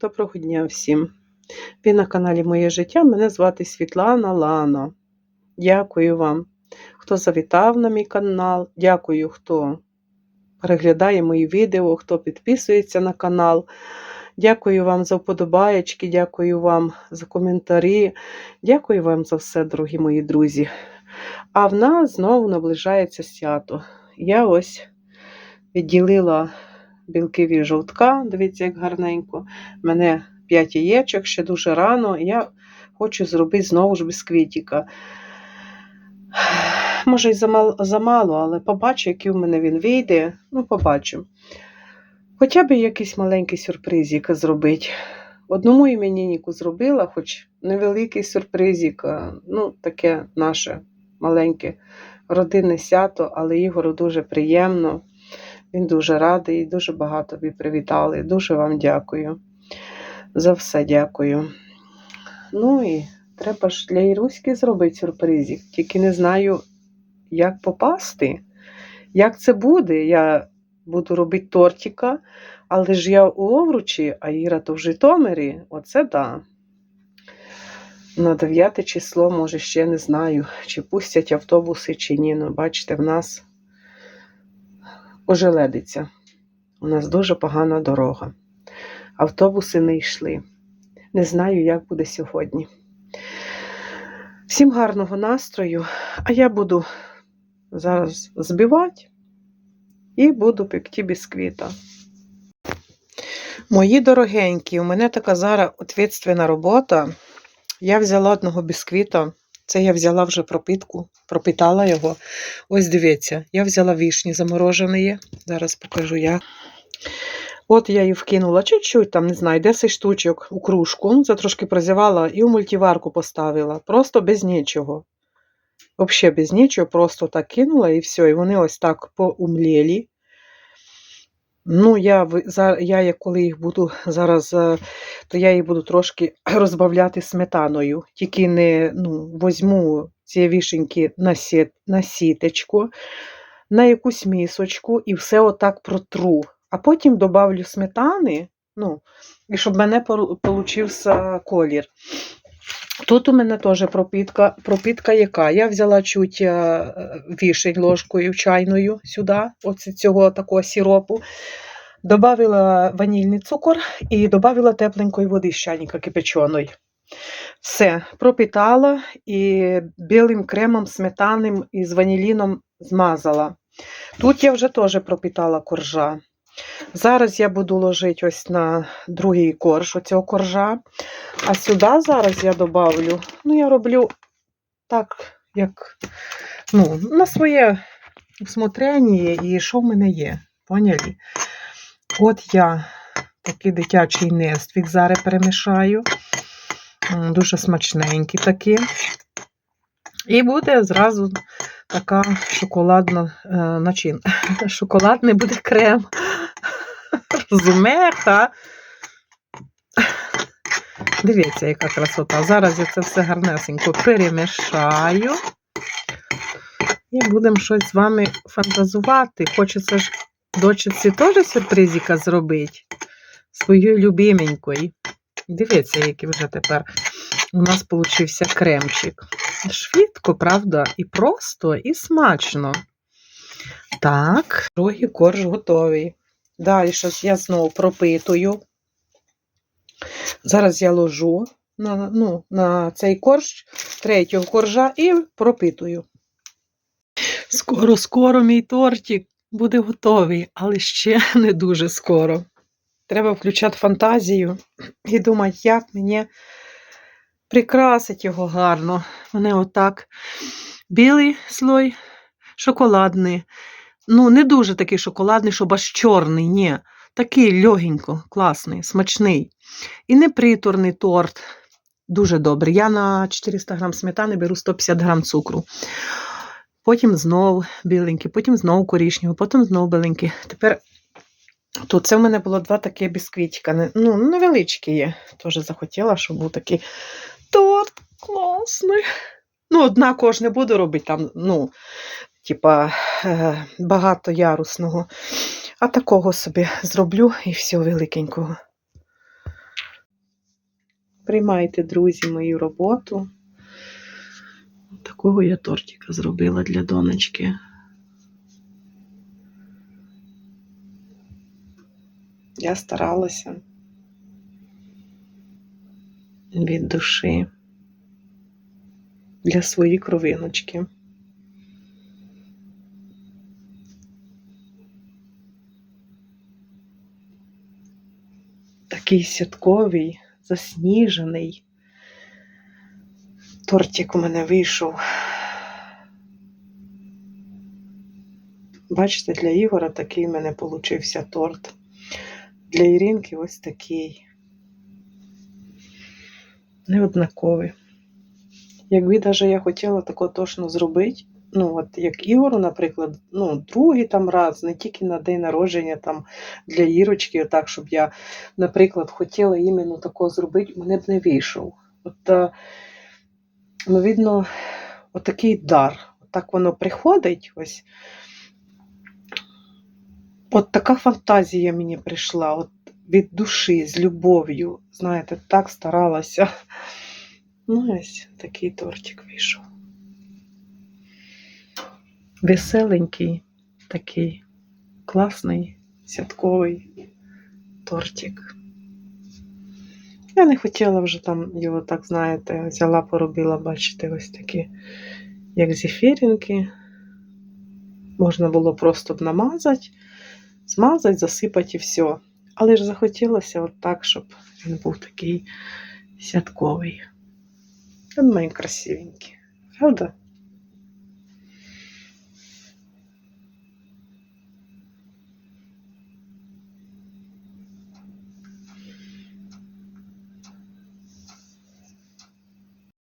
Доброго дня всім. Ви на каналі Моє життя. Мене звати Світлана Лано. Дякую вам, хто завітав на мій канал. Дякую, хто переглядає мої відео, хто підписується на канал. Дякую вам за вподобаєчки, дякую вам за коментарі. Дякую вам за все, дорогі мої друзі. А в нас знову наближається свято. Я ось відділила білки від жовтка. Дивіться, як гарненько. Мене 5 яєчок, ще дуже рано. Я хочу зробити знову ж бісквітіка. Може, й замало, але побачу, який в мене він вийде. Ну, побачимо. Хоча б якийсь маленький сюрпризик зробити. Одному імениннику зробила, хоч невеликий сюрпризик, ну, таке наше маленьке родинне свято, але Ігору дуже приємно. Він дуже радий, дуже багато тобі привітали. Дуже вам дякую. За все дякую. Ну і треба ж для Іруськи зробити сюрпризик. Тільки не знаю, як попасти. Як це буде? Я буду робити тортика, але ж я у Овручі, а Іра то в Житомирі. Оце да. На 9 число, може, ще не знаю, чи пустять автобуси, чи ні. Ну, бачите, в нас ожеледиться. У нас дуже погана дорога. Автобуси не йшли. Не знаю, як буде сьогодні. Всім гарного настрою, а я буду зараз збивати і буду пекти бісквіта. Мої дорогенькі, у мене така зараз відповідальна робота. Я взяла одного бісквіта. Це я взяла вже пропитку, пропитала його. Ось дивіться, я взяла вішні заморожені. Зараз покажу як. От я її вкинула чуть-чуть, там, не знаю, 10 штучок у кружку. Це трошки прозівала і у мультиварку поставила. Просто без нічого. Взагалі без нічого, просто так кинула і все. І вони ось так поумлєлі. Ну, я, я коли їх буду зараз, е, то я їх буду трошки розбавляти сметаною. Тільки не ну, возьму ці вішеньки на, сіт, на сіточку, на якусь місочку і все отак протру. А потім добавлю сметани, ну, і щоб в мене получився колір. Тут у мене теж пропітка, пропітка яка? Я взяла чуть е, вішень ложкою чайною сюди, оце цього такого сіропу. Добавила ванільний цукор і додавила тепленької води з чайника кипяченої. Все, пропітала і білим кремом сметанним і з ваніліном змазала. Тут я вже теж пропітала коржа. Зараз я буду ложити ось на другий корж оцього коржа. А сюди зараз я добавлю, ну, я роблю так, як ну, на своє усмотрення і що в мене є. Поняли? От я такий дитячий нествік зараз перемішаю. Дуже смачненький такий. І буде зразу така шоколадна е, начин. Шоколадний буде крем. Розумеха. Дивіться, яка красота. Зараз я це все гарнесенько перемішаю. І будемо щось з вами фантазувати. Хочеться ж дочці теж сюрпризика зробити. Своєю любименькою. Дивіться, який вже тепер у нас получився кремчик. Швидко, правда? І просто, і смачно. Так, другий корж готовий. Далі щось я знову пропитую. Зараз я ложу на, ну, на цей корж третього коржа і пропитую. Скоро, скоро мій тортик буде готовий, але ще не дуже скоро. Треба включати фантазію і думати, як мені прикрасить його гарно. Мене отак. Білий слой, шоколадний. Ну, не дуже такий шоколадний, щоб аж чорний, ні. Такий легенько, класний, смачний. І неприторний торт. Дуже добрий. Я на 400 грам сметани беру 150 грам цукру. Потім знов біленький, потім знову корішнього, потім знову біленький. Тепер тут це в мене було два такі бісквітика. не- Ну, невеличкі є. Теж захотіла, щоб був такий торт класний. Ну, однаково ж не буду робити там, ну, типа, е, багатоярусного. А такого собі зроблю і все великенького. Приймайте, друзі, мою роботу. Такого я тортика зробила для донечки. Я старалася від душі для своєї кровиночки. Такий святковий, засніжений. Тортик у мене вийшов. Бачите, для Ігора такий в мене получився торт. Для Іринки ось такий. Неоднаковий. Якби навіть я хотіла тако точно зробити, ну, от як Ігору, наприклад, ну, другий там раз, не тільки на день народження там для Ірочки, отак, щоб я, наприклад, хотіла іменно тако зробити, мене б не вийшов. От, ну, отакий дар. Так воно приходить, ось. От така фантазія мені прийшла, от від душі, з любов'ю. Знаєте, так старалася. Ну, ось такий тортик вийшов. Веселенький, такий класний, святковий тортик. Я не хотіла вже там його, так знаєте, взяла, поробила, бачите, ось такі, як зефіринки. Можна було просто б намазати, змазати, засипати і все. Але ж захотілося от так, щоб він був такий святковий. Він має красивенький, правда?